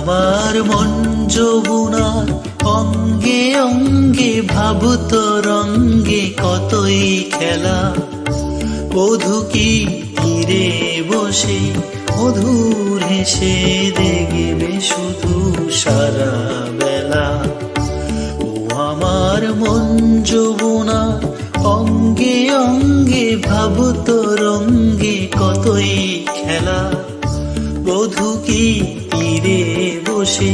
আমার মন যৌবনার অঙ্গে অঙ্গে ভাবুত রঙ্গে কতই খেলা। বধু কি তীরে বসে, মধুর হেসে দেখবে শুধু সারা বেলা ও আমার মন যৌবনা, অঙ্গে অঙ্গে ভাবুত রঙ্গে কতই খেলা। বধু কি তীরে বসে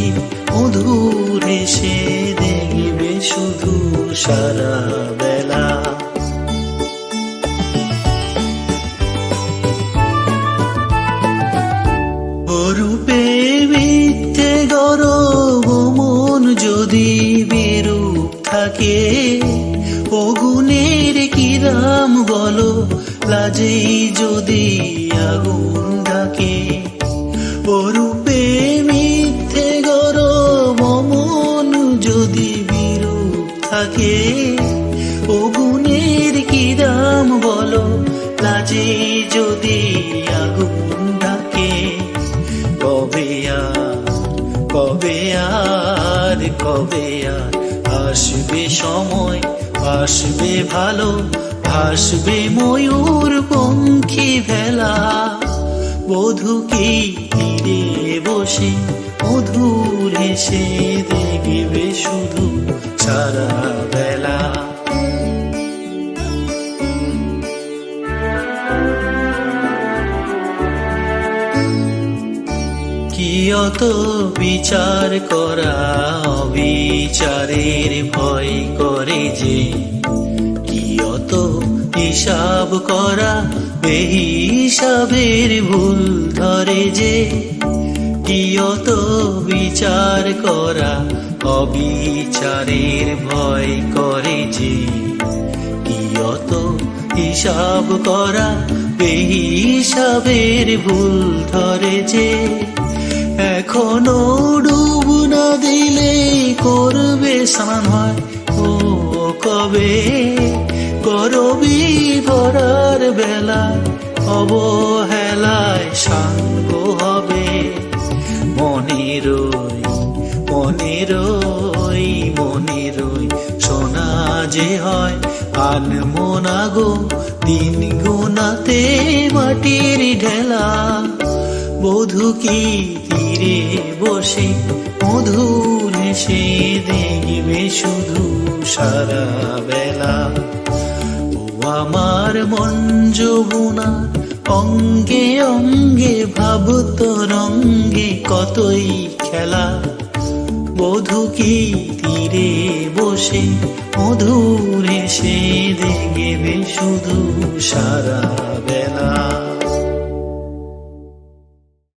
মধুর হেসে দেখবে শুধু সারা বেলা। রূপে মিথ্যে গরব, মন যদি বেরূপ থাকে অগুনের কিরাম বলো, লাজেই যদি আগুন ডাকে। রূপে বিরূপ থাকে। অগুনের কিরাম বলো? লাজেই যদি আগুন ডাকে। কবে কবে আর কবে আর আসবে সময়, আসবে ভালো, আসবে ময়ূর পঙ্খী ভেলা। বধু কি তীরে বসে মধুর হেসে দেখবে শুধু সারা বেলা কি অত বিচার করা অবিচারের ভয় করে যে? কি অত হিসাব করা বেহিসাবের ভুল ধরে যে? অত বিচার করা, অবিচারের ভয় করে যে। কি অত হিসাব করা বেহিসাবের ভুল ধরে যে। এখনও ডুব না দিলে করবে স্নান হয়, ও কবে? করবি ভরার বেলা, অবহেলায় সাঙ্গ হবে। মনেরই মনেরই মনেরই সোনা যে হয় আন মোনাগো দিন গুনাতে মাটির ঢেলা। বধু কি তীরে বসে, মধুর হেসে দেখবে শুধু সারা বেলা ও আমার মন যৌবনা অঙ্গে অঙ্গে ভাবত রঙ্গে কতই খেলা। বধু কি তীরে বসে, মধুর সে দেখবে শুধু সারা বেলা